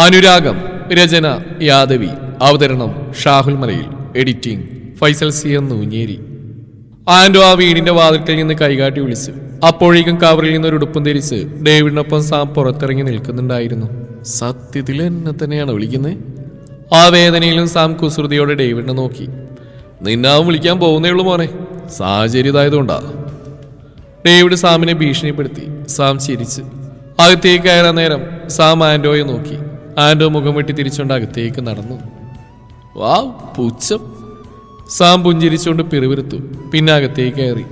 അനുരാഗം രചന യാദവി അവതരണം Shahul Malayil editing Faisal C M Noonjeri. ആൻഡോ ആ വീടിന്റെ വാതിൽക്കൽ നിന്ന് കൈകാട്ടി വിളിച്ചു അപ്പോഴേക്കും കവറിൽ നിന്ന് ഒരു ഉടുപ്പും ധരിച്ച് ഡേവിഡിനൊപ്പം സാം പുറത്തിറങ്ങി നിൽക്കുന്നുണ്ടായിരുന്നു. സത്യത്തിൽ എന്നെ തന്നെയാണ് വിളിക്കുന്നത് ആ വേദനയിലും സാം കുസൃതിയോടെ ഡേവിഡിനെ നോക്കി. നിന്നാവും വിളിക്കാൻ പോകുന്നേ ഉള്ളൂ മോനെ സാഹചര്യം ഡേവിഡ് സാമിനെ ഭീഷണിപ്പെടുത്തി. സാം ചിരിച്ച്. അകത്തേക്ക് കയറാൻ നേരം സാം ആൻഡോയെ നോക്കി. ആൻഡോ മുഖം വെട്ടി തിരിച്ചുകൊണ്ട് അകത്തേക്ക് നടന്നു. വാ പൂച്ചം സാം പുഞ്ചിരിച്ചുകൊണ്ട് പിറുവിരുത്തു പിന്നെ അകത്തേക്ക് കയറി.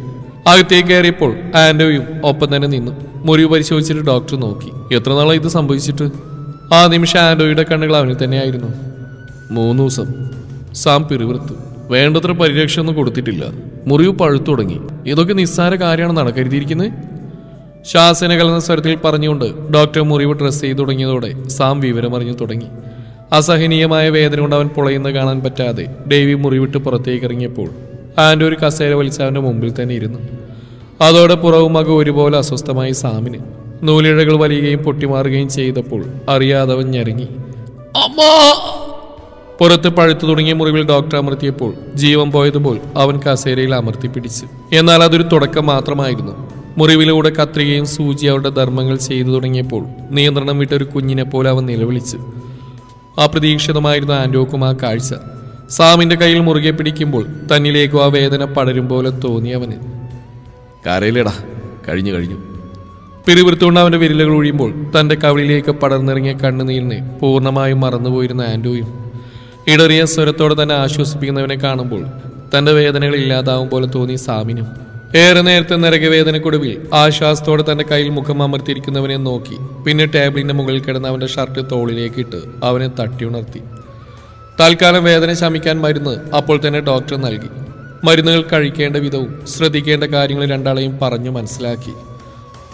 അകത്തേക്ക് കയറിയപ്പോൾ ആൻഡോയും ഒപ്പം തന്നെ നിന്നു. മുറിവ് പരിശോധിച്ചിട്ട് ഡോക്ടർ നോക്കി. എത്ര നാളാണ് ഇത് സംഭവിച്ചിട്ട്? ആ നിമിഷം ആൻഡോയുടെ കണ്ണുകൾ അവനിൽ തന്നെയായിരുന്നു. മൂന്ന് ദിവസം. സാം പിറുവിറുത്തു വേണ്ടത്ര പരിരക്ഷ ഒന്നും കൊടുത്തിട്ടില്ല. മുറിവ് പഴുത്തു തുടങ്ങി. ഇതൊക്കെ നിസ്സാര കാര്യമാണെന്നാണ് കരുതിയിരിക്കുന്നത് ശാസന കലർന്ന സ്വരത്തിൽ പറഞ്ഞുകൊണ്ട് ഡോക്ടർ മുറിവ് ഡ്രസ് ചെയ്തു തുടങ്ങിയതോടെ സാം വിവരമറിഞ്ഞു തുടങ്ങി. അസഹനീയമായ വേദന കൊണ്ട് അവൻ പൊളയുന്ന കാണാൻ പറ്റാതെ ഡേവി മുറിവിട്ട് പുറത്തേക്ക് ഇറങ്ങിയപ്പോൾ ആന്റെ ഒരു കസേര വലിച്ച് അവന്റെ മുമ്പിൽ തന്നെ ഇരുന്നു. അതോടെ പുറവും ഒരുപോലെ അസ്വസ്ഥമായി സാമിന്. നൂലിഴകൾ വലിയുകയും പൊട്ടിമാറുകയും ചെയ്തപ്പോൾ അറിയാതെ അവൻ ഞെരങ്ങി. അമ്മാ! പുറത്ത് പഴുത്തു തുടങ്ങിയ മുറിവിൽ ഡോക്ടർ അമർത്തിയപ്പോൾ ജീവൻ പോയതുപോൽ അവൻ കസേരയിൽ അമർത്തി പിടിച്ചു. എന്നാൽ അതൊരു തുടക്കം മാത്രമായിരുന്നു. മുറിവിലൂടെ കത്രികയും സൂചി അവരുടെ ധർമ്മങ്ങൾ ചെയ്തു തുടങ്ങിയപ്പോൾ നിയന്ത്രണം വിട്ട ഒരു കുഞ്ഞിനെ പോലെ അവൻ നിലവിളിച്ചു. അപ്രതീക്ഷിതമായിരുന്നു ആൻഡോക്കും ആ കാഴ്ച. സാമിന്റെ കയ്യിൽ മുറുകെ പിടിക്കുമ്പോൾ തന്നിലേക്കും ആ വേദന പടരും പോലെ തോന്നി അവന്. കരയിലടാ കഴിഞ്ഞു കഴിഞ്ഞു. പിരിവൃത്തുകൊണ്ട് അവന്റെ വിരലുകൾ ഒഴിയുമ്പോൾ തന്റെ കവിളിലേക്ക് പടർന്നിറങ്ങിയ കണ്ണുനീരിനെ പൂർണമായും മറന്നുപോയിരുന്ന ആൻഡോയും ഇടറിയ സ്വരത്തോടെ തന്നെ ആശ്വസിപ്പിക്കുന്നവനെ കാണുമ്പോൾ തന്റെ വേദനകൾ ഇല്ലാതാവും പോലെ തോന്നി സാമിനും. ഏറെ നേരത്തെ നരകവേദനക്കൊടുവിൽ ആശ്വാസത്തോടെ തന്റെ കയ്യിൽ മുഖം അമർത്തിയിരിക്കുന്നവനെ നോക്കി. പിന്നെ ടേബിളിന്റെ മുകളിൽ കിടന്ന അവന്റെ ഷർട്ട് തോളിലേക്ക് ഇട്ട് അവനെ തട്ടിയുണർത്തി തൽക്കാലം വേദന ശമിക്കാൻ മരുന്ന് അപ്പോൾ തന്നെ ഡോക്ടർ നൽകി. മരുന്നുകൾ കഴിക്കേണ്ട വിധവും ശ്രദ്ധിക്കേണ്ട കാര്യങ്ങൾ രണ്ടാളെയും പറഞ്ഞു മനസ്സിലാക്കി.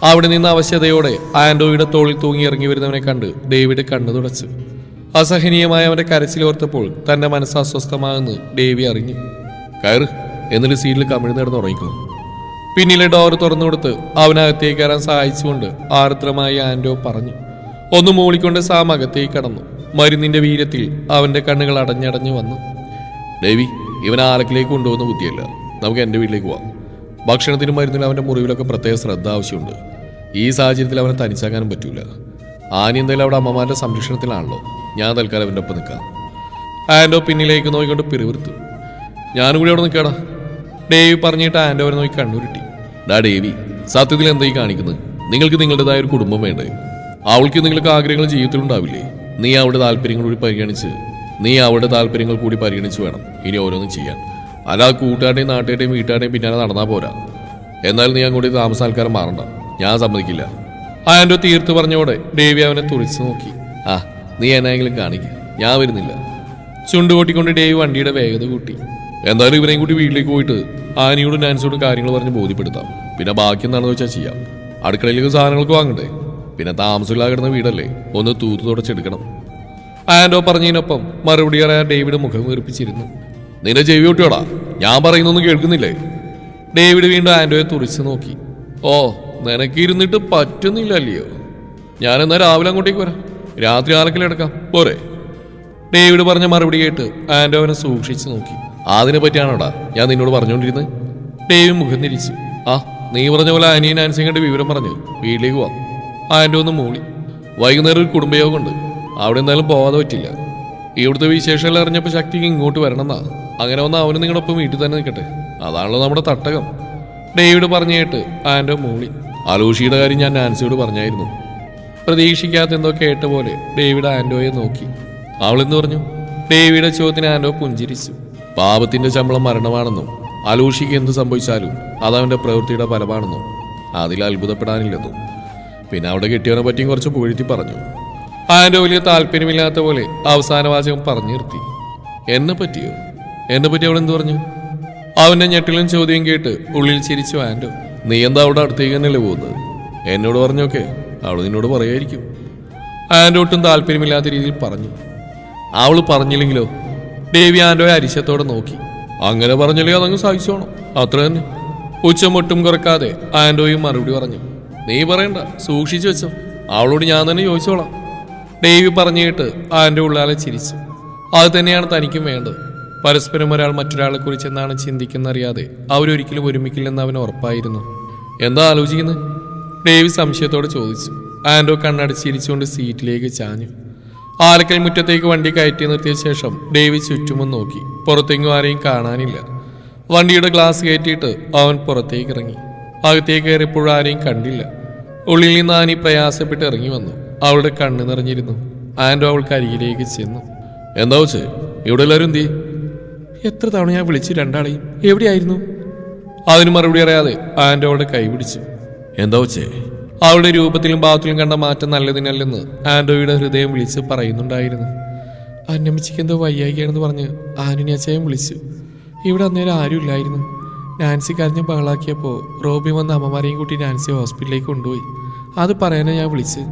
അവിടെ നിന്ന് അവശതയോടെ ആൻഡോയുടെ തോളിൽ തൂങ്ങി ഇറങ്ങി വരുന്നവനെ കണ്ട് ഡേവിഡ് കണ്ണു തുടച്ചു. അസഹനീയമായ അവന്റെ കരച്ചിലോർത്തപ്പോൾ തന്റെ മനസ്സ് അസ്വസ്ഥമാകുന്ന് ഡേവി അറിഞ്ഞു. കയറ് എന്നിട്ട് സീറ്റിൽ കമിഴ്ന്ന് കിടന്ന് ഉറങ്ങിക്കോ. പിന്നിലെ ഡോർ തുറന്നു കൊടുത്ത് അവനകത്തേക്ക് കയറാൻ സഹായിച്ചുകൊണ്ട് ആർദ്രമായി ആൻഡോ പറഞ്ഞു ഒന്ന് മൂളിക്കൊണ്ട് സാം അകത്തേക്ക് കടന്നു. മരുന്നിന്റെ വീര്യത്തിൽ അവന്റെ കണ്ണുകൾ അടഞ്ഞടഞ്ഞു വന്നു. ദേവി ഇവൻ ആലക്കിലേക്ക് കൊണ്ടുപോകുന്ന ബുദ്ധിയല്ല നമുക്ക് എന്റെ വീട്ടിലേക്ക് പോവാം. ഭക്ഷണത്തിനും മരുന്നിനും അവന്റെ മുറിവിലൊക്കെ പ്രത്യേക ശ്രദ്ധ ആവശ്യമുണ്ട്. ഈ സാഹചര്യത്തിൽ അവനെ തനിച്ചാക്കാനും പറ്റൂല. ആനി എന്തായാലും അവിടെ അമ്മമാരുടെ സംരക്ഷണത്തിലാണല്ലോ. ഞാൻ തൽക്കാലം അവന്റെ ഒപ്പം നിൽക്കാം. ആൻഡോ പിന്നിലേക്ക് നോക്കിക്കൊണ്ട് പിറുവിർത്തു ഞാനും കൂടി അവിടെ നിൽക്കാടാ. ഡേവി പറഞ്ഞിട്ട് ആൻഡോ അവരെ നോക്കി കണ്ണുരുട്ടി. ഡാ ഡേവി സത്യത്തിൽ എന്തായി കാണിക്കുന്നത്? നിങ്ങൾക്ക് നിങ്ങളുടേതായ ഒരു കുടുംബം വേണ്ടേ? അവൾക്ക് നിങ്ങൾക്ക് ആഗ്രഹങ്ങൾ ജീവിതത്തിൽ ഉണ്ടാവില്ലേ നീ അവളുടെ താല്പര്യങ്ങൾ കൂടി പരിഗണിച്ച് നീ അവളുടെ താല്പര്യങ്ങൾ കൂടി പരിഗണിച്ച് വേണം ഇനി ഓരോന്നും ചെയ്യാൻ. അല്ല കൂട്ടുകാരുടെയും നാട്ടുകാരുടെയും വീട്ടുകാരുടെയും പിന്നാലെ നടന്നാൽ പോരാ. എന്നാൽ നീ അങ്ങോട്ട് താമസ ആൾക്കാരെ മാറണ്ട. ഞാൻ സമ്മതിക്കില്ല. അയാന്റെ തീർത്ത് പറഞ്ഞോടെ ഡേവി അവനെ തുറിച്ചു നോക്കി. ആ നീ എന്നെങ്കിലും കാണിക്കും. ഞാൻ വരുന്നില്ല. ചുണ്ടുകൊട്ടിക്കൊണ്ട് ഡേവി വണ്ടിയുടെ വേഗത കൂട്ടി. എന്തായാലും ഇവരെയും കൂട്ടി വീട്ടിലേക്ക് പോയിട്ട് ആനിയോടും നാൻസിയോടും കാര്യങ്ങൾ പറഞ്ഞ് ബോധ്യപ്പെടുത്താം. പിന്നെ ബാക്കി എന്താണെന്ന് വെച്ചാൽ ചെയ്യാം. അടുക്കളയിലേക്ക് സാധനങ്ങൾക്ക് വാങ്ങണ്ടേ? പിന്നെ താമസമില്ലാതെ കിടന്ന വീടല്ലേ? ഒന്ന് തൂത്ത് തുടച്ചെടുക്കണം. ആൻഡോ പറഞ്ഞതിനൊപ്പം മറുപടി പറയാൻ ഡേവിഡ് മുഖം വീർപ്പിച്ചിരുന്നു. നിന്റെ ചെവി ഒട്ടിയോടാ? ഞാൻ പറയുന്നൊന്നും കേൾക്കുന്നില്ലേ? ഡേവിഡ് വീണ്ടും ആൻഡോയെ തുറിച്ചു നോക്കി. ഓ നിനക്കിരുന്നിട്ട് പറ്റുന്നില്ല അല്ലയോ ഞാൻ എന്നാൽ രാവിലെ അങ്ങോട്ടേക്ക് വരാം. രാത്രി ആലക്കിലെടുക്കാം പോരെ. ഡേവിഡ് പറഞ്ഞ മറുപടി കേട്ട് ആൻഡോ അവനെ സൂക്ഷിച്ചു നോക്കി. അതിനെ പറ്റിയാണോടാ ഞാൻ നിന്നോട് പറഞ്ഞുകൊണ്ടിരുന്നത് ഡേവി മുഖം തിരിച്ചു. ആ നീ പറഞ്ഞ പോലെ അനിയൻ ആൻസിങ്ങയുടെ വിവരം പറഞ്ഞു വീട്ടിലേക്ക് പോവാം ആൻഡോ ഒന്ന് മൂളി. വൈകുന്നേരം ഒരു കുടുംബയോഗമുണ്ട്. അവിടെ എന്തായാലും പോവാതെ പറ്റില്ല. ഇവിടുത്തെ വിശേഷങ്ങൾ അറിഞ്ഞപ്പോൾ ശക്തിക്ക് ഇങ്ങോട്ട് വരണമെന്നാ. അങ്ങനെ വന്ന അവന് നിങ്ങളുടെ ഒപ്പം വീട്ടിൽ തന്നെ നിൽക്കട്ടെ. അതാണല്ലോ നമ്മുടെ തട്ടകം. ഡേവിഡ് പറഞ്ഞു കേട്ട് ആന്റെ മൂളി. അലൂഷിയുടെ കാര്യം ഞാൻ നാൻസിയോട് പറഞ്ഞായിരുന്നു. പ്രതീക്ഷിക്കാത്ത എന്തോ കേട്ട പോലെ ഡേവിഡ് ആൻഡോയെ നോക്കി. അവൾ എന്ന് പറഞ്ഞു? ഡേവിയുടെ ചോദ്യത്തിന് ആൻഡോ പുഞ്ചിരിച്ചു. പാപത്തിന്റെ ശമ്പളം മരണമാണെന്നും അലൂഷിക്ക് എന്ത് സംഭവിച്ചാലും അതവന്റെ പ്രവൃത്തിയുടെ ഫലമാണെന്നും അതിൽ അത്ഭുതപ്പെടാനില്ലെന്നും. പിന്നെ അവിടെ കെട്ടിയവനെ പറ്റിയും കുറച്ച് പുകഴ്ത്തി പറഞ്ഞു. ആൻഡോ വലിയ താല്പര്യമില്ലാത്ത പോലെ അവസാന വാചകം പറഞ്ഞു നിർത്തി. എന്നെ പറ്റിയോ? എന്നെ പറ്റി അവൾ എന്ത് പറഞ്ഞു? അവന്റെ ഞെട്ടിലും ചോദ്യം കേട്ട് ഉള്ളിൽ ചിരിച്ചു ആൻഡോ നീ എന്താ അവിടെ അടുത്തേക്ക് തന്നെയല്ലേ പോകുന്നത്? എന്നോട് പറഞ്ഞോക്കെ അവൾ നിന്നോട് പറയായിരിക്കും. ആൻഡോ ഒട്ടും താല്പര്യമില്ലാത്ത രീതിയിൽ പറഞ്ഞു. അവൾ പറഞ്ഞില്ലെങ്കിലോ? ദേവി ആൻഡോയെ അരിശത്തോടെ നോക്കി. അങ്ങനെ പറഞ്ഞില്ലേ അതങ്ങ് സഹിച്ചോണം. അത്ര തന്നെ. ഉച്ചമൊട്ടും കുറക്കാതെ ആൻഡോയും മറുപടി പറഞ്ഞു. നീ പറയണ്ട സൂക്ഷിച്ചു വെച്ചോ. അവളോട് ഞാൻ തന്നെ ചോദിച്ചോളാം. ഡേവി പറഞ്ഞിട്ട് ആന്റെ ഉള്ളാലെ ചിരിച്ചു. അത് തന്നെയാണ് തനിക്കും വേണ്ടത്. പരസ്പരം ഒരാൾ മറ്റൊരാളെ കുറിച്ച് എന്താണ് ചിന്തിക്കുന്നറിയാതെ അവരൊരിക്കലും ഒരുമിക്കില്ലെന്ന് അവൻ ഉറപ്പായിരുന്നു. എന്താ ആലോചിക്കുന്നത് ഡേവി സംശയത്തോടെ ചോദിച്ചു. ആൻഡോ കണ്ണടച്ച് ചിരിച്ചുകൊണ്ട് സീറ്റിലേക്ക് ചാഞ്ഞു. ആലക്കൽ മുറ്റത്തേക്ക് വണ്ടി കയറ്റി നിർത്തിയ ശേഷം ഡേവി ചുറ്റുമെന്ന് നോക്കി. പുറത്തെങ്ങും ആരെയും കാണാനില്ല. വണ്ടിയുടെ ഗ്ലാസ് കയറ്റിയിട്ട് അവൻ പുറത്തേക്ക് ഇറങ്ങി. അകത്തേക്ക് കയറിയപ്പോൾ ആരെയും കണ്ടില്ല. ഉള്ളിൽ നിന്ന് ആനി പ്രയാസപ്പെട്ട് ഇറങ്ങി വന്നു. അവളുടെ കണ്ണ് നിറഞ്ഞിരുന്നു. ആൻഡോ അവൾക്ക് അരികിലേക്ക് ചെന്നു. എന്താ വെച്ച് ഇവിടെ എല്ലാവരും എന്തി എത്ര തവണ ഞാൻ വിളിച്ചു രണ്ടാളെയും എവിടെയായിരുന്നു? അതിന് മറുപടി അറിയാതെ ആൻഡോ അവളുടെ കൈ പിടിച്ചു. എന്താ വെച്ചേ അവളുടെ രൂപത്തിലും ഭാവത്തിലും കണ്ട മാറ്റം നല്ലതിനല്ലെന്ന് ആൻഡോയുടെ ഹൃദയം വിളിച്ച് പറയുന്നുണ്ടായിരുന്നു. അന്നമ്മച്ചിക്ക് എന്തോ വയ്യായികയാണെന്ന് പറഞ്ഞ് ആനുനി അച്ഛയും വിളിച്ചു. ഇവിടെ അന്നേരം ആരും ഇല്ലായിരുന്നു നാൻസി കരഞ്ഞ് ബഹളാക്കിയപ്പോൾ റോബി വന്ന അമ്മമാരെയും കൂട്ടി നാൻസി ഹോസ്പിറ്റലിലേക്ക് കൊണ്ടുപോയി. അത് പറയാനാണ് ഞാൻ വിളിച്ചത്.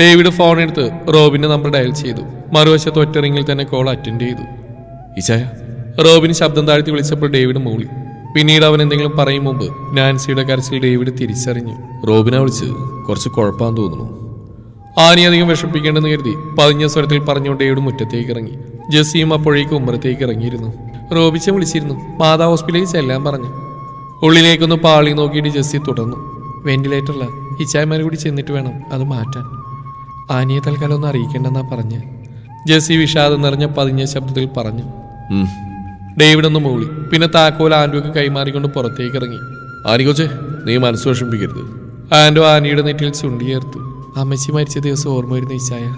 ഡേവിഡ് ഫോൺ എടുത്ത് റോബിന്റെ നമ്പർ ഡയൽ ചെയ്തു. മറുവശത്ത് ഒറ്റ റിങ്ങിൽ തന്നെ കോൾ അറ്റൻഡ് ചെയ്തു. ഇച്ചായ റോബിന് ശബ്ദം താഴ്ത്തി വിളിച്ചപ്പോൾ ഡേവിഡ് മൂളി. പിന്നീട് അവൻ എന്തെങ്കിലും പറയും മുമ്പ് നാൻസിയുടെ കരച്ചിൽ ഡേവിഡ് തിരിച്ചറിഞ്ഞു. റോബിനെ വിളിച്ച് കുറച്ച് കുഴപ്പമാന്ന് തോന്നുന്നു. ആനി അധികം വിഷമിപ്പിക്കേണ്ടെന്ന് കരുതി പതിഞ്ഞ സ്വരത്തിൽ പറഞ്ഞു ഡേവിഡ് മുറ്റത്തേക്ക് ഇറങ്ങി. ജസ്സിയും അപ്പോഴേക്ക് ഉമ്മറത്തേക്ക് ഇറങ്ങിയിരുന്നു. റോബിച്ച വിളിച്ചിരുന്നു. മാതാ ഹോസ്പിറ്റലിൽ ചെല്ലാൻ പറഞ്ഞു. ഉള്ളിലേക്കൊന്ന് പാളി നോക്കിയിട്ട് ജസ്സി തുടർന്നു. വെന്റിലേറ്ററില്ല ഇച്ചായ്മാർ കൂടി ചെന്നിട്ട് വേണം അത് മാറ്റാൻ. ആനിയെ തൽക്കാലം ഒന്ന് അറിയിക്കേണ്ടെന്നാ പറഞ്ഞ്. ജസ്സി വിഷാദം നിറഞ്ഞ പതിഞ്ഞ ശബ്ദത്തിൽ പറഞ്ഞു. ഡേവിഡ് ഒന്ന് മൂളി. പിന്നെ താക്കോൽ ആൻഡുവൊക്കെ കൈമാറിക്കൊണ്ട് പുറത്തേക്ക് ഇറങ്ങി. ആനിക്കോച്ചേ നീ മനസ്സ് വിഷമിപ്പിക്കരുത് ആൻഡു ആനിയുടെ നെറ്റിൽ ചുണ്ടിയേർത്തു. അമ്മച്ചി മരിച്ച ദിവസം ഓർമ്മ വരുന്ന ഇച്ചായ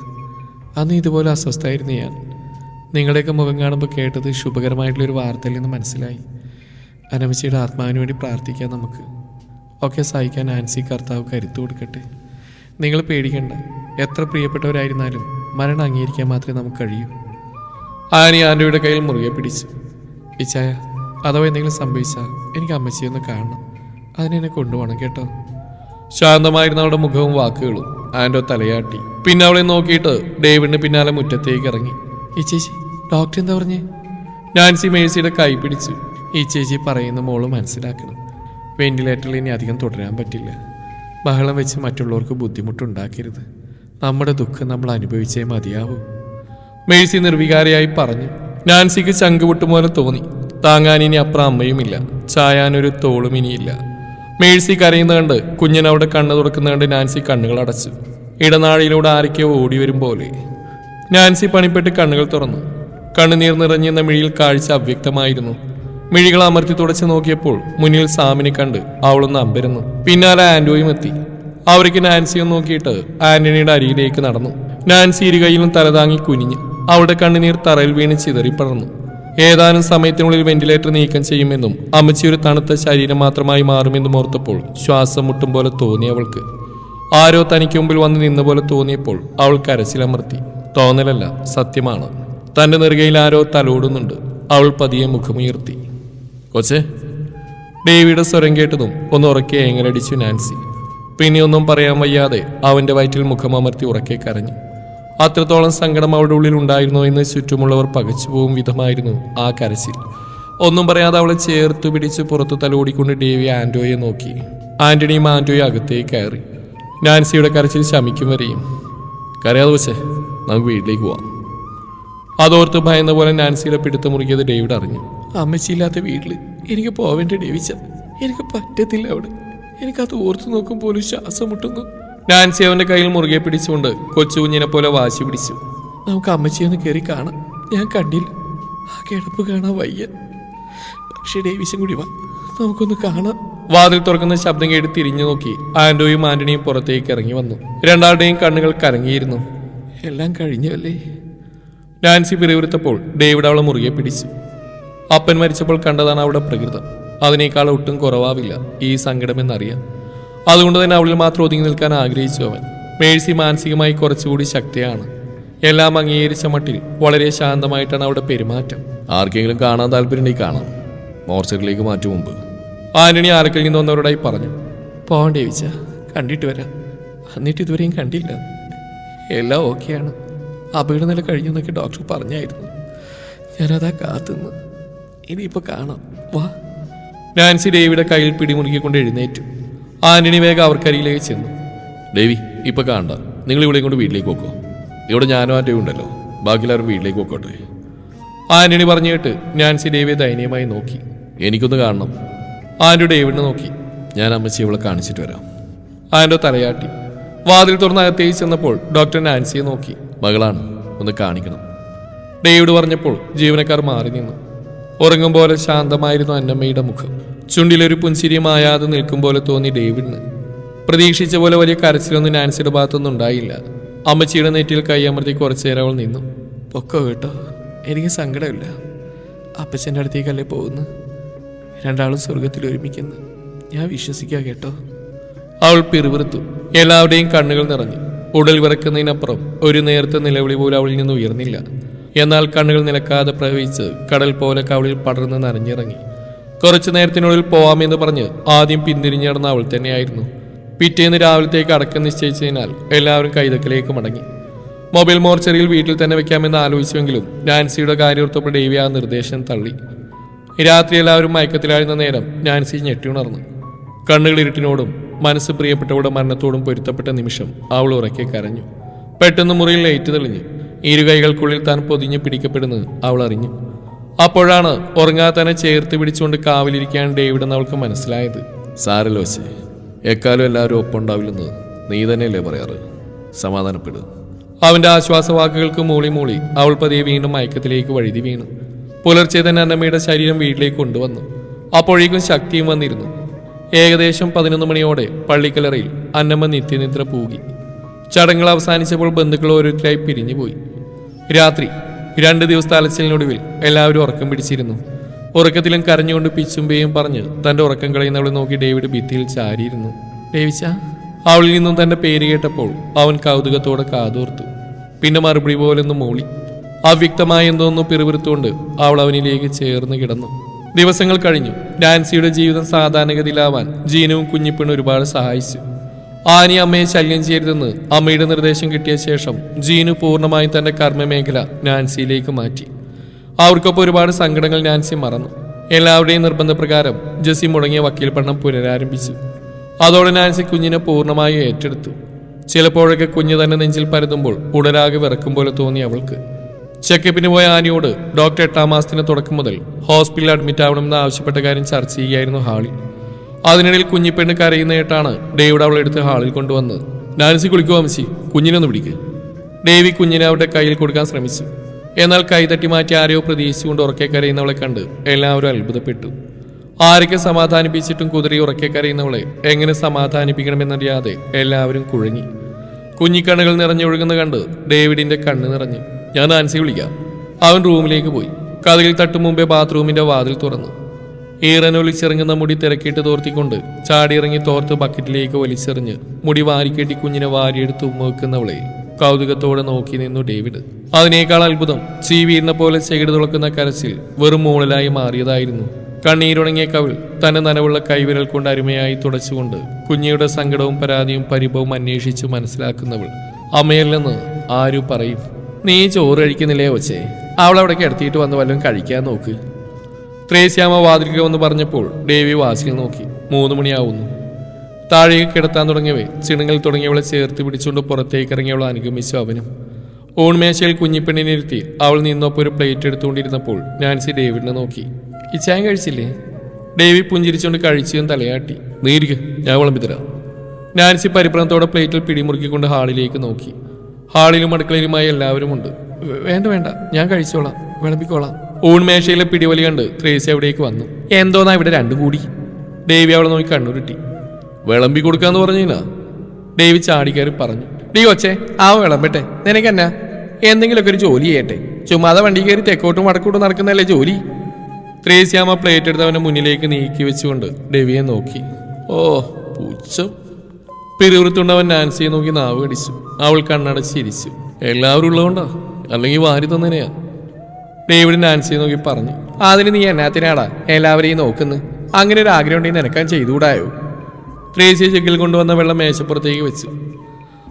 അന്ന് ഇതുപോലെ അസ്വസ്ഥായിരുന്നു ഞാൻ. നിങ്ങളുടെയൊക്കെ മുഖം കാണുമ്പോൾ കേട്ടത് ശുഭകരമായിട്ടുള്ളൊരു വാർത്തയില്ലെന്ന് മനസ്സിലായി. അനമ്മച്ചിയുടെ ആത്മാവിന് വേണ്ടി പ്രാർത്ഥിക്കാം നമുക്ക്. ഒക്കെ സഹിക്കാൻ ആൻസി കർത്താവ് കരുത്തു കൊടുക്കട്ടെ. നിങ്ങൾ പേടിക്കണ്ട. എത്ര പ്രിയപ്പെട്ടവരായിരുന്നാലും മരണം അംഗീകരിക്കാൻ മാത്രമേ നമുക്ക് കഴിയൂ. ആനി ആൻഡോയുടെ കയ്യിൽ മുറുകെ പിടിച്ചു. ഇച്ചായ അഥവാ എന്തെങ്കിലും സംഭവിച്ചാൽ എനിക്ക് അമ്മച്ചിയെ ഒന്ന് കാണണം. അതിനെന്നെ കൊണ്ടുപോകണം കേട്ടോ. ശാന്തമായിരുന്ന അവളുടെ മുഖവും വാക്കുകളും ആൻഡോ തലയാട്ടി. പിന്നെ അവളെ നോക്കിയിട്ട് ഡേവിഡിന് പിന്നാലെ മുറ്റത്തേക്ക് ഇറങ്ങി. ഈ ചേച്ചി ഡോക്ടർ എന്താ പറഞ്ഞേ? നാൻസി മേഴ്സിയുടെ കൈ പിടിച്ചു ഈ ചേച്ചി പറയുന്ന മോൾ മനസ്സിലാക്കണം. വെന്റിലേറ്ററിൽ ഇനി അധികം തുടരാൻ പറ്റില്ല. ബഹളം വെച്ച് മറ്റുള്ളവർക്ക് ബുദ്ധിമുട്ടുണ്ടാക്കരുത്. നമ്മുടെ ദുഃഖം നമ്മൾ അനുഭവിച്ചേ മതിയാവൂ. മേഴ്സി നിർവികാരിയായി പറഞ്ഞു നാൻസിക്ക് ചങ്കുപൊട്ടും പോലെ തോന്നി. താങ്ങാൻ ഇനി അപ്പുറം അമ്മയുമില്ല. ചായാനൊരു തോളും ഇനിയില്ല. മേഴ്സി കരയുന്ന കണ്ട് കുഞ്ഞൻ അവിടെ കണ്ണു തുറക്കുന്ന കണ്ട് നാൻസി കണ്ണുകൾ അടച്ചു. ഇടനാഴിയിലൂടെ ആരൊക്കെയോ ഓടി വരും പോലെ. നാൻസി പണിപ്പെട്ട് കണ്ണുകൾ തുറന്നു. കണ്ണുനീർ നിറഞ്ഞിരുന്ന മിഴിയിൽ കാഴ്ച അവ്യക്തമായിരുന്നു. മിഴികൾ അമർത്തി തുടച്ച് നോക്കിയപ്പോൾ മുന്നിൽ സാമിനെ കണ്ട് അവളൊന്ന് അമ്പരുന്നു. പിന്നാലെ ആൻഡോയും എത്തി. അവർക്ക് നാൻസിയും നോക്കിയിട്ട് ആന്റണിയുടെ അരിയിലേക്ക് നടന്നു. നാൻസി ഇരുകൈയിലും തലതാങ്ങി കുനിഞ്ഞു. അവളുടെ കണ്ണുനീർ തറയിൽ വീണ് ചിതറിപ്പടർന്നു ഏതാനും സമയത്തിനുള്ളിൽ വെന്റിലേറ്റർ നീക്കം ചെയ്യുമെന്നും അമ്മച്ചി ഒരു തണുത്ത ശരീരം മാത്രമായി മാറുമെന്നും ഓർത്തപ്പോൾ ശ്വാസം മുട്ടും പോലെ തോന്നി അവൾക്ക്. ആരോ തനിക്ക് മുമ്പിൽ വന്ന് നിന്ന പോലെ തോന്നിയപ്പോൾ അവൾ കരച്ചിലമർത്തി. തോന്നലല്ല സത്യമാണ്. തന്റെ നെറുകയിൽ ആരോ തലോടുന്നുണ്ട്. അവൾ പതിയെ മുഖമുയർത്തി. കൊച്ചേ. ഡേവിയുടെ സ്വരം കേട്ടതും ഒന്ന് ഉറക്കെ എങ്ങനടിച്ചു നാൻസി. പിന്നെ ഒന്നും പറയാൻ വയ്യാതെ അവന്റെ വയറ്റിൽ മുഖമമർത്തി ഉറക്കെ കരഞ്ഞു. അത്രത്തോളം സങ്കടം അവളുടെ ഉള്ളിൽ ഉണ്ടായിരുന്നോ എന്ന് ചുറ്റുമുള്ളവർ പകച്ചുപോകും വിധമായിരുന്നു ആ കരച്ചിൽ. ഒന്നും പറയാതെ അവളെ ചേർത്ത് പിടിച്ച് പുറത്ത് തലോടിക്കൊണ്ട് ഡേവി ആന്റോയെ നോക്കി. ആന്റണിയും ആന്റോയും അകത്തേക്ക് കയറി. നാൻസിയുടെ കരച്ചിൽ ശമിക്കും വരെയും. കരയാതെ വെച്ചേ നമുക്ക് വീട്ടിലേക്ക് പോവാം. അതോർത്ത് ഭയന്ന പോലെ നാൻസിയുടെ പിടുത്തം മുറുകിയത് ഡേവിഡ് അറിഞ്ഞു. അമ്മച്ചിയില്ലാത്ത വീട്ടിൽ എനിക്ക് പോവേണ്ട ഡേവിച്ച എനിക്ക് പറ്റത്തില്ല അവിടെ. എനിക്കത് ഓർത്ത് നോക്കും പോലും ശ്വാസം മുട്ടുന്നു. നാൻസി അവന്റെ കയ്യിൽ മുറുകെ പിടിച്ചുകൊണ്ട് കൊച്ചു കുഞ്ഞിനെ പോലെ വാശി പിടിച്ചു. നമുക്ക് അമ്മച്ചി ഒന്ന് കയറി കാണാം. ഞാൻ കണ്ടില്ല. ആ കിടപ്പ് കാണാൻ വയ്യ. പക്ഷേ ഡേവിസും കൂടി വാ. നമുക്കൊന്ന് കാണാം. വാതിൽ തുറക്കുന്ന ശബ്ദം കേട്ട് തിരിഞ്ഞു നോക്കി ആന്റോയും ആന്റണിയും പുറത്തേക്ക് ഇറങ്ങി വന്നു. രണ്ടാളുടെയും കണ്ണുകൾ കരങ്ങിയിരുന്നു എല്ലാം കഴിഞ്ഞല്ലേ നാൻസി പിറവിരുത്തപ്പോൾ ഡേവിഡ് അവളെ മുറുകെ പിടിച്ചു. അപ്പൻ മരിച്ചപ്പോൾ കണ്ടതാണ് അവിടെ പ്രകൃതം. അതിനേക്കാൾ ഒട്ടും കുറവാവില്ല ഈ സങ്കടമെന്നറിയാം. അതുകൊണ്ട് തന്നെ അവളിൽ മാത്രം ഒതുങ്ങി നിൽക്കാൻ ആഗ്രഹിച്ചു അവൻ. മേഴ്സി മാനസികമായി കുറച്ചുകൂടി ശക്തിയാണ്. എല്ലാം അംഗീകരിച്ച മട്ടിൽ വളരെ ശാന്തമായിട്ടാണ് അവിടെ പെരുമാറ്റം. ആർക്കെങ്കിലും കാണാൻ താല്പര്യമുണ്ടെങ്കിൽ കാണാം. മോർച്ചറിലേക്ക് മാറ്റും മുമ്പ്. ആന്റണി ആരക്കിൽ നിന്ന് വന്നവരോടായി പറഞ്ഞു പോകണ്ടേ വിച്ച കണ്ടിട്ട് വരാം. എന്നിട്ട് ഇതുവരെയും കണ്ടില്ല. എല്ലാം ഓക്കെയാണ്. അപകട നില കഴിഞ്ഞെന്നൊക്കെ ഡോക്ടർ പറഞ്ഞായിരുന്നു. ഞാനതാ കാത്തുനിന്ന് ഇനിയിപ്പോൾ കാണാം. വാ. നാൻസി ഡേവിയുടെ കയ്യിൽ പിടിമുറുക്കിക്കൊണ്ട് എഴുന്നേറ്റു. ആന്റണി വേഗം അവർക്കരികിലേക്ക് ചെന്നു. ദേവി ഇപ്പൊ കാണണ്ട. നിങ്ങൾ ഇവിടെ കൊണ്ട് വീട്ടിലേക്ക് പോക്കോ. ഇവിടെ ഞാനും ആന്റെ ഉണ്ടല്ലോ. ബാക്കിയെല്ലാവരും വീട്ടിലേക്ക് പോക്കോട്ടെ. ആന്റണി പറഞ്ഞു കേട്ട് നാൻസി ദേവിയെ ദയനീയമായി നോക്കി. എനിക്കൊന്ന് കാണണം. ആൻഡു ഡേവിഡിനെ നോക്കി. ഞാൻ അമ്മച്ചി ഇവളെ കാണിച്ചിട്ട് വരാം. ആൻഡോ തലയാട്ടി. വാതിൽ തുറന്ന് അകത്തേക്ക് ചെന്നപ്പോൾ ഡോക്ടർ നാൻസിയെ നോക്കി. മകളാണ് ഒന്ന് കാണിക്കണം. ഡേവിഡ് പറഞ്ഞപ്പോൾ ജീവനക്കാർ മാറി നിന്നു. ഉറങ്ങും പോലെ ശാന്തമായിരുന്നു അന്നമ്മയുടെ മുഖം. ചുണ്ടിലൊരു പുൻചിരി മായാതെ നിൽക്കും പോലെ തോന്നി ഡേവിഡിന്. പ്രതീക്ഷിച്ച പോലെ വലിയ കരച്ചിലൊന്നും നാൻസിയുടെ ഭാഗത്തൊന്നും ഉണ്ടായില്ല. അമ്മച്ചിയുടെ നെറ്റിയിൽ കൈയമർത്തി കുറച്ചു നേരം അവൾ നിന്നു. പൊക്കോ കേട്ടോ? എനിക്ക് സങ്കടമില്ല. അപ്പച്ചന്റെ അടുത്തേക്കല്ലേ പോകുന്നു രണ്ടാളും സ്വർഗത്തിൽ ഒരുമിക്കുന്നു. ഞാൻ വിശ്വസിക്കുക കേട്ടോ? അവൾ പിറുപിറുത്തു. എല്ലാവരുടെയും കണ്ണുകൾ നിറഞ്ഞു. ഉടൽ വിറക്കുന്നതിനപ്പുറം ഒരു നേരത്തെ നിലവിളി പോലും അവളിൽ നിന്ന് ഉയർന്നില്ല. എന്നാൽ കണ്ണുകൾ നിലക്കാതെ പ്രവഹിച്ച് കടൽ പോലെ കവളിൽ പടർന്ന് നനഞ്ഞിറങ്ങി. കുറച്ചു നേരത്തിനുള്ളിൽ പോവാമെന്ന് പറഞ്ഞ് ആദ്യം പിന്തിരിഞ്ഞിടന്ന അവൾ തന്നെയായിരുന്നു. പിറ്റേന്ന് രാവിലത്തേക്ക് അടക്കം നിശ്ചയിച്ചതിനാൽ എല്ലാവരും കൈതക്കലേക്ക് മടങ്ങി. മൊബൈൽ മോർച്ചറിയിൽ വീട്ടിൽ തന്നെ വെക്കാമെന്ന് ആലോചിച്ചുവെങ്കിലും നാൻസിയുടെ കാര്യോർത്തപ്പോൾ ഡേവി ആ നിർദ്ദേശം തള്ളി. രാത്രി എല്ലാവരും മയക്കത്തിലായിരുന്ന നേരം നാൻസി ഞെട്ടിയുണർന്നു കണ്ണുകൾ ഇരുട്ടിനോടും മനസ്സ് പ്രിയപ്പെട്ടവളുടെ മരണത്തോടും പൊരുത്തപ്പെട്ട നിമിഷം അവൾ ഉറക്കെ കരഞ്ഞു. പെട്ടെന്ന് മുറിയിൽ ലൈറ്റ് തെളിഞ്ഞു ഇരു കൈകൾക്കുള്ളിൽ താൻ പൊതിഞ്ഞ് പിടിക്കപ്പെടുന്നത് അവൾ അറിഞ്ഞു. അപ്പോഴാണ് ഉറങ്ങാ തന്നെ ചേർത്ത് പിടിച്ചുകൊണ്ട് കാവലിരിക്കാൻ ഡേവിഡ് എന്ന് അവൾക്ക് മനസ്സിലായത്. സാരല്ലോ ചേ എക്കാലം എല്ലാവരും ഒപ്പം ഉണ്ടാവില്ലെന്ന് നീ തന്നെയല്ലേ പറയാറ്? സമാധാനപ്പെടുക അവന്റെ ആശ്വാസവാക്കുകൾക്ക് മൂളി മൂളി അവൾ പതിയെ വീണ്ടും മയക്കത്തിലേക്ക് വഴുതി വീണു. പുലർച്ചെ തന്നെ അന്നമ്മയുടെ ശരീരം വീട്ടിലേക്ക് കൊണ്ടുവന്നു. അപ്പോഴേക്കും ശക്തിയും വന്നിരുന്നു. ഏകദേശം പതിനൊന്ന് മണിയോടെ പള്ളിക്കലറയിൽ അന്നമ്മ നിത്യനിദ്ര പൂകി. ചടങ്ങുകൾ അവസാനിച്ചപ്പോൾ ബന്ധുക്കൾ ഓരോരുത്തരായി പിരിഞ്ഞുപോയി. രാത്രി രണ്ട് ദിവസത്തെ അലച്ചിലിനൊടുവിൽ എല്ലാവരും ഉറക്കം പിടിച്ചിരുന്നു. ഉറക്കത്തിലും കരഞ്ഞുകൊണ്ട് പിച്ചുമ്പേയും പറഞ്ഞ് തന്റെ ഉറക്കം കളയുന്നവളെ നോക്കി ഡേവിഡ് ഭിത്തിയിൽ ചാരിയിരുന്നു. ഡേവിച്ച അവളിൽ നിന്നും തന്റെ പേര് കേട്ടപ്പോൾ അവൻ കൗതുകത്തോടെ കാതോർത്തു. പിന്നെ മറുപടി പോലൊന്ന് മൂളി. അവ്യക്തമായ എന്തോന്നോ പിറുപിറുത്തുകൊണ്ട് അവൾ അവനിലേക്ക് ചേർന്ന് കിടന്നു. ദിവസങ്ങൾ കഴിഞ്ഞു. നാൻസിയുടെ ജീവിതം സാധാരണഗതിയിലാവാൻ ജീനവും കുഞ്ഞിപ്പെണ്ണും ഒരുപാട് സഹായിച്ചു. ആനി അമ്മയെ ശല്യം ചെയ്യരുതെന്ന് അമ്മയുടെ നിർദ്ദേശം കിട്ടിയ ശേഷം ജീനു പൂർണമായും തന്റെ കർമ്മമേഖല നാൻസിയിലേക്ക് മാറ്റി. അവർക്കൊപ്പം ഒരുപാട് സങ്കടങ്ങൾ നാൻസി മറന്നു. എല്ലാവരുടെയും നിർബന്ധപ്രകാരം ജസി മുടങ്ങിയ വക്കീൽ പഠനം പുനരാരംഭിച്ചു. അതോടെ നാൻസി കുഞ്ഞിനെ പൂർണമായും ഏറ്റെടുത്തു. ചിലപ്പോഴൊക്കെ കുഞ്ഞ് തന്നെ നെഞ്ചിൽ പരതുമ്പോൾ ഉടലാകെ വിറക്കും പോലെ തോന്നി അവൾക്ക്. ചെക്കപ്പിന് പോയ ആനിയോട് ഡോക്ടർ എട്ടാം മാസത്തിന് തുടക്കം മുതൽ ഹോസ്പിറ്റലിൽ അഡ്മിറ്റ് ആവണമെന്ന് ആവശ്യപ്പെട്ട കാര്യം ചർച്ച ചെയ്യുകയായിരുന്നു ഹാളിൽ അതിനിടയിൽ കുഞ്ഞിപ്പെണ്ണ് കരയുന്നതായിട്ടാണ് ഡേവിഡ് അവളെ എടുത്ത് ഹാളിൽ കൊണ്ടുവന്നത് നാൻസി കുളിക്കുവാ അമ്മച്ചി കുഞ്ഞിനൊന്ന് പിടിക്ക്. ഡേവി കുഞ്ഞിനെ അവരുടെ കയ്യിൽ കൊടുക്കാൻ ശ്രമിച്ചു. എന്നാൽ കൈ തട്ടി മാറ്റി ആരെയോ പ്രതീക്ഷിച്ചുകൊണ്ട് ഉറക്കെ കരയുന്നവളെ കണ്ട് എല്ലാവരും അത്ഭുതപ്പെട്ടു. ആരൊക്കെ സമാധാനിപ്പിച്ചിട്ടും കുതിരി ഉറക്കെ കരയുന്നവളെ എങ്ങനെ സമാധാനിപ്പിക്കണമെന്നറിയാതെ എല്ലാവരും കുഴങ്ങി. കുഞ്ഞിക്കണ്ണുകൾ നിറഞ്ഞൊഴുകുന്ന കണ്ട് ഡേവിഡിന്റെ കണ്ണ് നിറഞ്ഞു. ഞാൻ നാൻസി വിളിക്കാം. അവൻ റൂമിലേക്ക് പോയി. കഥകിൽ തട്ടു മുമ്പേ ബാത്റൂമിന്റെ വാതിൽ തുറന്നു. ഈറനൊലിച്ചിറങ്ങുന്ന മുടി തിരക്കിയിട്ട് തോർത്തിക്കൊണ്ട് ചാടിയിറങ്ങി തോർത്ത് ബക്കറ്റിലേക്ക് വലിച്ചെറിഞ്ഞ് മുടി വാരിക്കെട്ടി കുഞ്ഞിനെ വാരിയെടുത്ത് ഉമ്മവെക്കുന്നവളെ കൗതുകത്തോടെ നോക്കി നിന്നു ഡേവിഡ്. അതിനേക്കാൾ അത്ഭുതം ചീവീരിനെ പോലെ ചെകിട് തുളക്കുന്ന കരച്ചിൽ വെറും മൂളലായി മാറിയതായിരുന്നു. കണ്ണീരുണങ്ങിയ കവിൾ തന്റെ നനവുള്ള കൈവിരൽ കൊണ്ട് അരുമയായി തുടച്ചുകൊണ്ട് കുഞ്ഞിയുടെ സങ്കടവും പരാതിയും പരിഭവവും അന്വേഷിച്ചു മനസ്സിലാക്കുന്നവൾ അമ്മയല്ലെന്ന് ആരും പറയും നീ ചോറ് കഴിക്കുന്നില്ലേ വച്ചേ അവളവിടെ കിടത്തിയിട്ട് വന്ന് വല്ലതും കഴിക്കാൻ നോക്ക്. ത്രേസ്യാമ വാതിൽക്ക് വന്ന് പറഞ്ഞപ്പോൾ ദേവി വാസിൽ നോക്കി. മൂന്ന് മണിയാവുന്നു. താഴേക്ക് കിടത്താൻ തുടങ്ങിയവേ ചിണുങ്ങൾ തുടങ്ങിയവളെ ചേർത്ത് പിടിച്ചുകൊണ്ട് പുറത്തേക്ക് ഇറങ്ങിയവളെ അനുഗമിച്ചു അവനും. ഊൺമേശയിൽ കുഞ്ഞിപ്പെണ്ണിനെ ഇരുത്തി അവൾ നിന്നൊപ്പം ഒരു പ്ലേറ്റ് എടുത്തുകൊണ്ടിരുന്നപ്പോൾ നാൻസി ഡേവിഡിനെ നോക്കി. ഇച്ചായം കഴിച്ചില്ലേ? ഡേവി പുഞ്ചിരിച്ചുകൊണ്ട് കഴിച്ചും തലയാട്ടി. നീരുക ഞാൻ വിളമ്പിത്തരാം നാൻസി പരിഭ്രമത്തോടെ പ്ലേറ്റിൽ പിടിമുറുക്കിക്കൊണ്ട് ഹാളിലേക്ക് നോക്കി. ഹാളിലും അടുക്കളയിലുമായി എല്ലാവരുമുണ്ട്. വേണ്ട വേണ്ട ഞാൻ കഴിച്ചോളാം വിളമ്പിക്കോളാം. ഊൺമേശയിലെ പിടിവലി കണ്ട് ത്രേസി അവിടേക്ക് വന്നു. എന്തോന്നാ ഇവിടെ രണ്ടും കൂടി? ദേവി അവളെ നോക്കി കണ്ണുരുട്ടി വിളമ്പി കൊടുക്കാന്ന് പറഞ്ഞില്ല. ദേവി ചാടിക്കയറി പറഞ്ഞു. ഡീ ഒച്ചേ ആ വിളമ്പട്ടെ. നിനക്കെന്നാ? എന്തെങ്കിലുമൊക്കെ ഒരു ജോലി ചെയ്യട്ടെ. ചുമ്മാതെ വണ്ടി കയറി തെക്കോട്ടും വടക്കോട്ടും നടക്കുന്നതല്ലേ ജോലി? ത്രേസ്യാമ പ്ലേറ്റ് എടുത്ത് അവന്റെ മുന്നിലേക്ക് നീക്കി വെച്ചുകൊണ്ട് ഡെവിയെ നോക്കി. ഓ പൂച്ചം പിറുവിറുത്തുണ്ടവൻ നാൻസിയെ നോക്കി നാവ് കടിച്ചു. അവൾ കണ്ണടച്ച് ചിരിച്ചു എല്ലാവരും ഉള്ളതുകൊണ്ടാ? അല്ലെങ്കിൽ വാരി തന്നനെയാ? ഡേവിഡ് നാൻസി നോക്കി പറഞ്ഞു. അതിന് നീ എന്നാത്തിനാടാ? എല്ലാവരെയും നോക്കുന്നു. അങ്ങനെ ഒരു ആഗ്രഹം ഉണ്ടെങ്കിൽ നിനക്കാൻ ചെയ്തുകൂടായോ? ട്രേസി ചെക്കിൽ കൊണ്ടുവന്ന വെള്ളം മേശപ്പുറത്തേക്ക് വെച്ചു.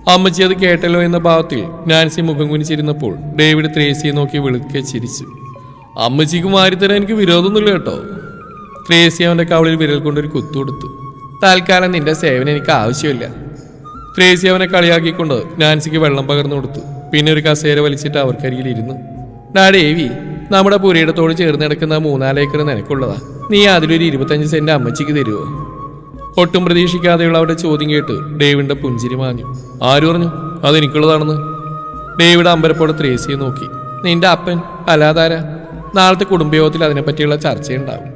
അമ്മച്ചി അത് കേട്ടല്ലോ എന്ന ഭാവത്തിൽ നാൻസി മുഖം കുനിച്ചിരുന്നപ്പോൾ ഡേവിഡ് ത്രേസിയെ നോക്കി വിളിക്കെ ചിരിച്ചു. അമ്മച്ചിക്ക് മാറിത്തരാൻ എനിക്ക് വിരോധമൊന്നുമില്ല കേട്ടോ. ത്രേസി അവന്റെ കവളിൽ വിരൽ കൊണ്ടൊരു കുത്തു കൊടുത്തു. തൽക്കാലം നിന്റെ സേവനം എനിക്ക് ആവശ്യമില്ല. ത്രേസി അവനെ കളിയാക്കിക്കൊണ്ട് നാൻസിക്ക് വെള്ളം പകർന്നു കൊടുത്തു. പിന്നെ ഒരു കസേര വലിച്ചിട്ട് അവർക്കരികിൽ ഇരുന്നു. ഡാഡി ഏവി നമ്മുടെ പുരയിടത്തോട് ചേർന്ന് കിടക്കുന്ന മൂന്നാലേക്കർ നിനക്കുള്ളതാ. നീ അതിലൊരു ഇരുപത്തഞ്ച് സെന്റ് അമ്മച്ചിക്ക് തരുമോ ഒട്ടും പ്രതീക്ഷിക്കാതെയുള്ള അവരുടെ ചോദ്യം കേട്ട് ഡേവിഡിന്റെ പുഞ്ചിരി മാഞ്ഞു. ആര് പറഞ്ഞു? അതെനിക്കുള്ളതാണെന്ന് ഡേവിഡ് അമ്പരപ്പോടെ ത്രേസിയെ നോക്കി. നിന്റെ അപ്പൻ അല്ലാതാര നാളത്തെ കുടുംബയോഗത്തിൽ അതിനെപ്പറ്റിയുള്ള ചർച്ചയുണ്ടാവും.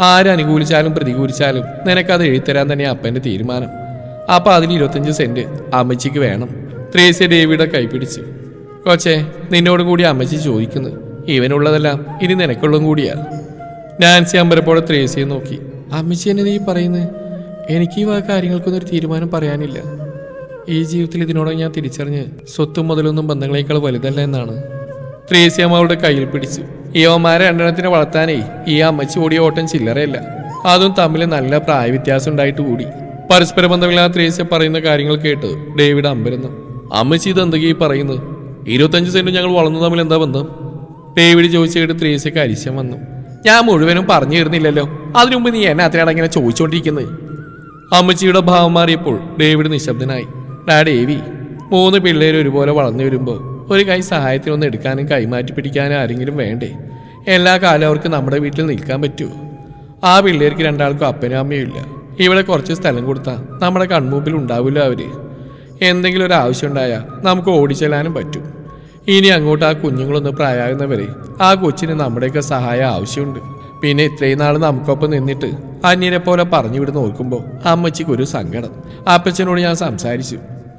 ആരനുകൂലിച്ചാലും പ്രതികൂലിച്ചാലും നിനക്കത് എഴുത്തരാൻ തന്നെ അപ്പന്റെ തീരുമാനം. അപ്പം അതിന് ഇരുപത്തഞ്ച് സെന്റ് അമ്മച്ചിക്ക് വേണം. ത്രേസ്യ ഡേവിയുടെ കൈപിടിച്ചു. കൊച്ചേ നിന്നോട് കൂടി അമ്മച്ചി ചോദിക്കുന്നു. ഇവനുള്ളതെല്ലാം ഇനി നിനക്കുള്ളതും കൂടിയാ നാൻസി അമ്പരപ്പോടെ ത്രേസിയെ നോക്കി. അമ്മച്ചി എന്നെ നീ പറയുന്നത് എനിക്ക് ഈ വക കാര്യങ്ങൾക്കൊന്നും ഒരു തീരുമാനം പറയാനില്ല. ഈ ജീവിതത്തിൽ ഇതിനോടൊപ്പം ഞാൻ തിരിച്ചറിഞ്ഞ് സ്വത്തും മുതലൊന്നും ബന്ധങ്ങളേക്കാൾ വലുതല്ല എന്നാണ്. ത്രേസി അമ്മാവളുടെ കയ്യിൽ പിടിച്ചു. യവന്മാരെ രണ്ടെണ്ണത്തിനെ വളർത്താനേ ഈ അമ്മച്ചി ഓടിയ ഓട്ടം ചില്ലറയല്ല. അതും തമ്മിൽ നല്ല പ്രായ വ്യത്യാസം ഉണ്ടായിട്ട് കൂടി. പരസ്പര ബന്ധമില്ലാത്ത ത്രേസ്യ പറയുന്ന കാര്യങ്ങൾ കേട്ട് ഡേവിഡ് അമ്പരുന്നു. അമ്മച്ചി ഇത് എന്തൊക്കെയാ ഈ പറയുന്നത്? ഇരുപത്തഞ്ച് സെന്റ് ഞങ്ങൾ വളർന്നു തമ്മിൽ എന്താ ബന്ധം? ഡേവിഡ് ചോദിച്ചു കേട്ട് ത്രേസ്യക്ക് അരിശം വന്നു. ഞാൻ മുഴുവനും പറഞ്ഞു തരുന്നില്ലല്ലോ. അതിനുമുമ്പ് നീ എന്നെ അത്രയാണ് ഇങ്ങനെ ചോദിച്ചുകൊണ്ടിരിക്കുന്നത് അമ്മച്ചിയുടെ ഭാവം മാറിയപ്പോൾ ഡേവിഡ് നിശബ്ദനായി. ഡാ ഡേവി മൂന്ന് പിള്ളേർ ഒരുപോലെ വളർന്നു വരുമ്പോൾ ഒരു കൈ സഹായത്തിനൊന്ന് എടുക്കാനും കൈമാറ്റി പിടിക്കാനും ആരെങ്കിലും വേണ്ടേ? എല്ലാ കാലം അവർക്ക് നമ്മുടെ വീട്ടിൽ നിൽക്കാൻ പറ്റുമോ? ആ പിള്ളേർക്ക് രണ്ടാൾക്കും അപ്പനും അമ്മയും ഇല്ല. ഇവിടെ കുറച്ച് സ്ഥലം കൊടുത്താൽ നമ്മുടെ കൺമുമ്പിൽ ഉണ്ടാവില്ല അവർ എന്തെങ്കിലും ഒരു ആവശ്യം ഉണ്ടായാൽ നമുക്ക് ഓടിച്ചെല്ലാനും പറ്റും. ഇനി അങ്ങോട്ട് ആ കുഞ്ഞുങ്ങളൊന്ന് പ്രായമാകുന്നവരെ ആ കൊച്ചിന് നമ്മുടെയൊക്കെ സഹായം ആവശ്യമുണ്ട്. പിന്നെ ഇത്രയും നാൾ നമുക്കൊപ്പം നിന്നിട്ട് അന്യനെ പോലെ പറഞ്ഞു വിടുന്ന ഓർക്കുമ്പോൾ അമ്മച്ചിക്ക് ഒരു സങ്കടം. അപ്പച്ചനോട് ഞാൻ സംസാരിച്ചു.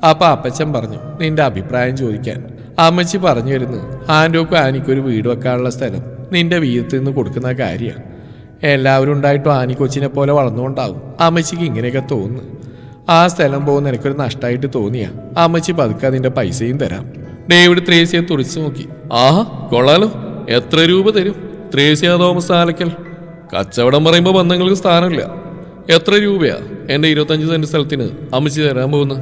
അപ്പൊ അപ്പച്ചൻ പറഞ്ഞു നിന്റെ അഭിപ്രായം ചോദിക്കാൻ. അമ്മച്ചി പറഞ്ഞു വരുന്നു ആന്റോക്കും ആനിക്കൊരു വീട് വെക്കാനുള്ള സ്ഥലം നിന്റെ വീട്ടിൽ നിന്ന് കൊടുക്കുന്ന കാര്യമാണ് എല്ലാവരും ഉണ്ടായിട്ടും ആനി കൊച്ചിനെ പോലെ വളർന്നുകൊണ്ടാവും. അമ്മച്ചിക്ക് ഇങ്ങനെയൊക്കെ തോന്നുന്നു. ആ സ്ഥലം പോകുന്ന എനിക്കൊരു നഷ്ടമായിട്ട് തോന്നിയാ. അമ്മച്ചി പതുക്കെ അതിന്റെ പൈസയും തരാം. ഡേവിഡ് ത്രേസ്യയെ തുറിച്ചു നോക്കി. ആഹാ കൊള്ളാലോ. എത്ര രൂപ തരും? ത്രേസ്യ തോമസ് ആലക്കൽ കച്ചവടം പറയുമ്പോൾ ബന്ധങ്ങൾക്ക് സ്ഥാനമില്ല. എത്ര രൂപയാ എന്റെ ഇരുപത്തഞ്ച് സെന്റ് സ്ഥലത്തിന് അമ്മച്ചി തരാൻ പോകുന്നു?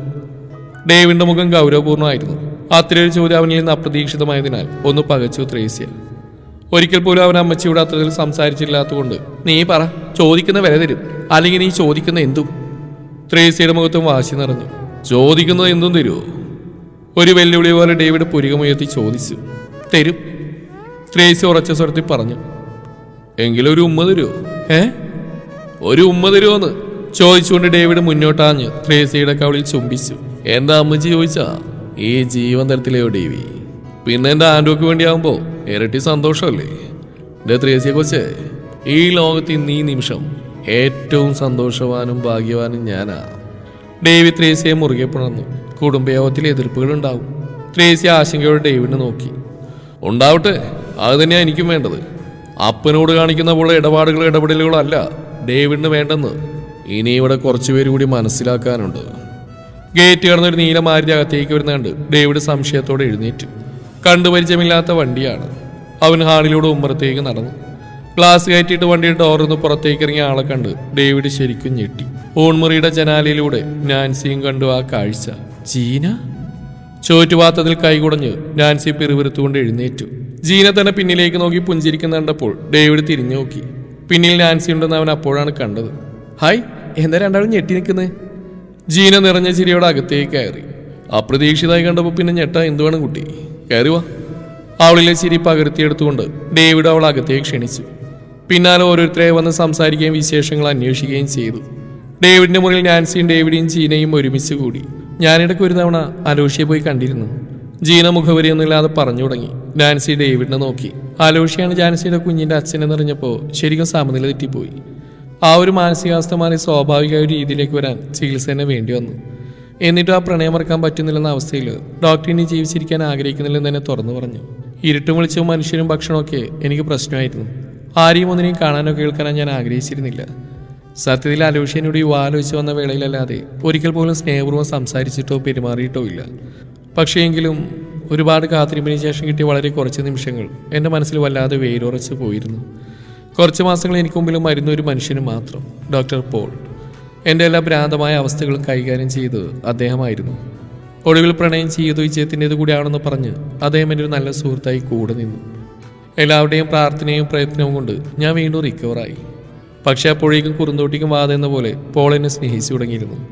ഡേവിഡിന്റെ മുഖം ഗൗരവപൂർണമായിരുന്നു അത്രയൊരു ചോദ്യം അവനിൽ നിന്ന് അപ്രതീക്ഷിതമായതിനാൽ ഒന്ന് പകച്ചു ത്രേസ്യ. ഒരിക്കൽ പോലും അവൻ അമ്മച്ചിയുടെ അത്തരത്തിൽ സംസാരിച്ചില്ലാത്തതുകൊണ്ട് നീ പറ ചോദിക്കുന്ന വില തരും. അല്ലെങ്കിൽ നീ ചോദിക്കുന്ന എന്തും? ത്രേസ്യയുടെ മുഖത്തും വാശി നിറഞ്ഞു. ചോദിക്കുന്നത് എന്തും തരുമോ ഒരു വെല്ലുവിളി പോലെ ഡേവിഡ് പുരികമുയർത്തി ചോദിച്ചു. തരും ത്രേസ് ഉറച്ച സ്വരത്തിൽ പറഞ്ഞു. എങ്കിലും ഒരു ഉമ്മ തരുമോ ഏ? ഒരു ഉമ്മ തരുമോന്ന് ചോദിച്ചുകൊണ്ട് ഡേവിഡ് മുന്നോട്ടാഞ്ഞ്. ത്രേസിയുടെ കവളിൽ ചുംബിച്ചു. എന്താ അമ്മച്ചി ചോദിച്ചാ? ഈ ജീവൻ തരത്തിലെയോ ഡേവി? പിന്നെ എന്റെ ആൻഡോക്ക് വേണ്ടിയാവുമ്പോ? ഇരട്ടി സന്തോഷമല്ലേ? എന്റെ ത്രേസിയെ കുറിച്ച് ഈ ലോകത്ത് ഇന്ന് ഈ നിമിഷം ഏറ്റവും സന്തോഷവാനും ഭാഗ്യവാനും ഞാനാ. ഡേവി ത്രേസിയെ മുറുകെ പുണർന്നു. കുടുംബയോഗത്തിൽ എതിർപ്പുകൾ ഉണ്ടാവും ത്രേസ്യ ആശങ്കയോടെ ഡേവിഡിനെ നോക്കി. ഉണ്ടാവട്ടെ അത് തന്നെയാണ് എനിക്കും വേണ്ടത്. അപ്പനോട് കാണിക്കുന്ന പോലെ ഇടപാടുകളോ ഇടപെടലുകളോ അല്ല ഡേവിഡിന് വേണ്ടെന്ന് ഇനി ഇവിടെ കുറച്ചു കുറച്ചുപേര് കൂടി മനസ്സിലാക്കാനുണ്ട്. ഗേറ്റ് കടന്നൊരു നീലമാരുതി അകത്തേക്ക് വരുന്നുണ്ട് ഡേവിഡ് സംശയത്തോടെ എഴുന്നേറ്റ്. കണ്ടുപരിചയമില്ലാത്ത വണ്ടിയാണ്. അവൻ ഹാളിലൂടെ ഉമ്മറത്തേക്ക് നടന്നു. ഗ്ലാസ് കയറ്റിയിട്ട് വണ്ടിയുടെ ഡോറിന്ന് പുറത്തേക്ക് ഇറങ്ങിയ ആളെ കണ്ട് ഡേവിഡ് ശരിക്കും ഞെട്ടി. ഓൺമുറിയുടെ ജനാലയിലൂടെ നാൻസിയും കണ്ടു ആ കാഴ്ച. ജീന? ചോറ്റുവാത്തതിൽ കൈകുടഞ്ഞ് നാൻസി പിറുപിറുത്തുകൊണ്ട് എഴുന്നേറ്റു. ജീന തന്നെ പിന്നിലേക്ക് നോക്കി പുഞ്ചിരിക്കുന്ന കണ്ടപ്പോൾ ഡേവിഡ് തിരിഞ്ഞു നോക്കി. പിന്നിൽ നാൻസി ഉണ്ടെന്ന് അവൻ അപ്പോഴാണ് കണ്ടത്. ഹായ് എന്താ രണ്ടാളും ഞെട്ടി നിൽക്കുന്നത് ജീന നിറഞ്ഞ ചിരിയോടെ അകത്തേക്ക് കയറി. അപ്രതീക്ഷിതമായി കണ്ടപ്പോൾ പിന്നെ ഞെട്ട എന്തുവേണം കുട്ടി? കയറി വാ. അവളിലെ ചിരി പകർത്തിയെടുത്തുകൊണ്ട് ഡേവിഡ് അവൾ അകത്തേക്ക് ക്ഷണിച്ചു. പിന്നാലെ ഓരോരുത്തരെ വന്ന് സംസാരിക്കുകയും വിശേഷങ്ങൾ അന്വേഷിക്കുകയും ചെയ്തു. ഡേവിഡിന്റെ മുറിയിൽ നാൻസിയും ഡേവിഡിയും ചീനയും ഒരുമിച്ച് കൂടി. ഞാനിടയ്ക്ക് ഒരു തവണ അലോഷിയെ പോയി കണ്ടിരുന്നു. ജീന മുഖവരിയൊന്നുമില്ലാതെ പറഞ്ഞു തുടങ്ങി. ജാൻസി ഡേവിഡിനെ നോക്കി. അലോഷിയാണ് ജാൻസിയുടെ കുഞ്ഞിന്റെ അച്ഛനെന്നറിഞ്ഞപ്പോൾ ശരിക്കും സമനില തെറ്റിപ്പോയി. ആ ഒരു മാനസികാവസ്ഥ മാറി സ്വാഭാവിക ഒരു രീതിയിലേക്ക് വരാൻ ചികിത്സ തന്നെ വേണ്ടി വന്നു. എന്നിട്ടും ആ പ്രണയം മറക്കാൻ പറ്റുന്നില്ലെന്ന അവസ്ഥയിൽ ഡോക്ടർ ഇനി ജീവിച്ചിരിക്കാൻ ആഗ്രഹിക്കുന്നില്ലെന്ന് തന്നെ തുറന്നു പറഞ്ഞു. ഇരുട്ടും വെളിച്ചവും മനുഷ്യരും ഭക്ഷണമൊക്കെ എനിക്ക് പ്രശ്നമായിരുന്നു. ആരെയും ഒന്നിനെയും കാണാനോ കേൾക്കാനോ ഞാൻ ആഗ്രഹിച്ചിരുന്നില്ല. സത്യത്തിൽ അലോഷ്യനോട് യുവ ആലോചിച്ച് വന്ന വേളയിലല്ലാതെ ഒരിക്കൽ പോലും സ്നേഹപൂർവം സംസാരിച്ചിട്ടോ പെരുമാറിയിട്ടോ ഇല്ല. പക്ഷേ എങ്കിലും ഒരുപാട് കാത്തിരിപ്പിന് ശേഷം കിട്ടിയ വളരെ കുറച്ച് നിമിഷങ്ങൾ എന്റെ മനസ്സിൽ വല്ലാതെ വേരുറച്ച് പോയിരുന്നു. കുറച്ച് മാസങ്ങൾ എനിക്ക് മുമ്പിൽ മരുന്ന ഒരു മനുഷ്യന് മാത്രം ഡോക്ടർ പോൾ. എന്റെ എല്ലാ ഭ്രാന്തമായ അവസ്ഥകളും കൈകാര്യം ചെയ്തത് അദ്ദേഹമായിരുന്നു. ഒടുവിൽ പ്രണയം ചെയ്തു വിജയത്തിന്റെ കൂടിയാണെന്ന് പറഞ്ഞ് അദ്ദേഹം എന്റെ ഒരു നല്ല സുഹൃത്തായി കൂടെ നിന്നു. എല്ലാവരുടെയും പ്രാർത്ഥനയും പ്രയത്നവും കൊണ്ട് ഞാൻ വീണ്ടും റിക്കവറായി പക്ഷേ അപ്പോഴേക്കും കുറുന്തോട്ടിക്കും വാതെന്ന പോലെ പോൾ എന്നെ സ്നേഹിച്ചു തുടങ്ങിയിരുന്നു.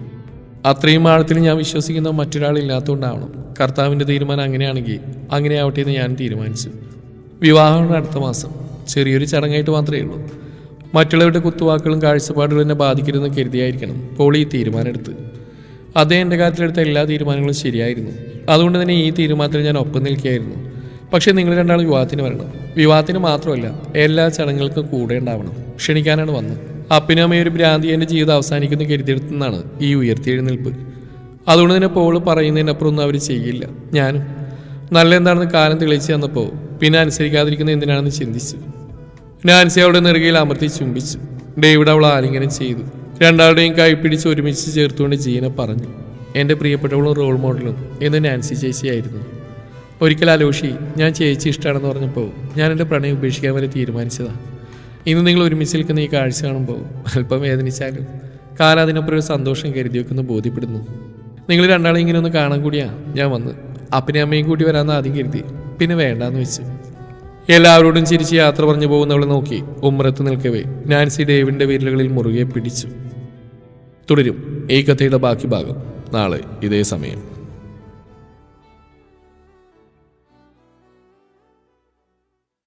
അത്രയും ആഴത്തിൽ ഞാൻ വിശ്വസിക്കുന്ന മറ്റൊരാളില്ലാത്തതുകൊണ്ടാവണം കർത്താവിന്റെ തീരുമാനം അങ്ങനെയാണെങ്കിൽ അങ്ങനെ ആവട്ടെ എന്ന് ഞാൻ തീരുമാനിച്ചു. വിവാഹമാണ് അടുത്ത മാസം. ചെറിയൊരു ചടങ്ങായിട്ട് മാത്രമേ ഉള്ളൂ. മറ്റുള്ളവരുടെ കുത്തുവാക്കുകളും കാഴ്ചപ്പാടുകളും എന്നെ ബാധിക്കരുതെന്ന് കരുതിയായിരിക്കണം പോളി ഈ തീരുമാനമെടുത്ത്. അദ്ദേഹം എന്റെ കാര്യത്തിലെടുത്ത എല്ലാ തീരുമാനങ്ങളും ശരിയായിരുന്നു. അതുകൊണ്ട് തന്നെ ഈ തീരുമാനത്തിൽ ഞാൻ ഒപ്പം നിൽക്കുകയായിരുന്നു. പക്ഷേ നിങ്ങൾ രണ്ടാളും വിവാഹത്തിന് വരണം. വിവാഹത്തിന് മാത്രമല്ല എല്ലാ ചടങ്ങുകൾക്കും കൂടെ ഉണ്ടാവണം. ക്ഷണിക്കാനാണ് വന്നത്. അപ്പനും അമ്മയും ഒരു ഭ്രാന്തി എന്റെ ജീവിതം അവസാനിക്കുന്ന കരുതിയെടുത്തെന്നാണ് ഈ ഉയർത്തിയെഴുന്നേൽപ്പ് അതുകൊണ്ട് തന്നെ പോൾ പറയുന്നതിനപ്പുറം ഒന്നും അവർ ചെയ്യില്ല. ഞാനും. നല്ല എന്താണെന്ന് കാലം തെളിയിച്ചു തന്നപ്പോൾ പിന്നെ അനുസരിക്കാതിരിക്കുന്ന എന്തിനാണെന്ന് ചിന്തിച്ചു. നാൻസി അവളുടെ നെറുകയിൽ അമർത്തി ചുംബിച്ചു. ഡേവിഡ് അവൾ ആലിംഗനം ചെയ്തു. രണ്ടാളുടെയും കൈ പിടിച്ച് ഒരുമിച്ച് ചേർത്തുകൊണ്ട് ജീന പറഞ്ഞു. എന്റെ പ്രിയപ്പെട്ടവളും റോൾ മോഡലും എന്ന് നാൻസി ചേച്ചിയായിരുന്നു. ഒരിക്കൽ അലോഷി ഞാൻ ചേച്ചി ഇഷ്ടമാണെന്ന് പറഞ്ഞപ്പോൾ ഞാൻ എന്റെ പ്രണയം ഉപേക്ഷിക്കാൻ വരെ തീരുമാനിച്ചതാണ് ഇന്ന് നിങ്ങൾ ഒരുമിച്ച് നിൽക്കുന്ന ഈ കാഴ്ച കാണുമ്പോൾ അല്പം വേദനിച്ചാലും കാല അതിനൊപ്പം ഒരു സന്തോഷം കരുതി വെക്കുന്ന ബോധ്യപ്പെടുന്നു. നിങ്ങൾ രണ്ടാളും ഇങ്ങനെ ഒന്ന് കാണാൻ കൂടിയാ ഞാൻ വന്ന്. അപ്പനെ അമ്മയും കൂട്ടി വരാമെന്ന് ആദ്യം കരുതി. പിന്നെ വേണ്ടാന്ന് വെച്ചു. എല്ലാവരോടും ചിരിച്ച് യാത്ര പറഞ്ഞു പോകുന്നവളെ നോക്കി ഉമ്മറത്ത് നിൽക്കവേ നാൻസി ഡേവിന്റെ വിരലുകളിൽ മുറുകെ പിടിച്ചു. തുടരും. ഈ കഥയുടെ ബാക്കി ഭാഗം നാളെ ഇതേ സമയം.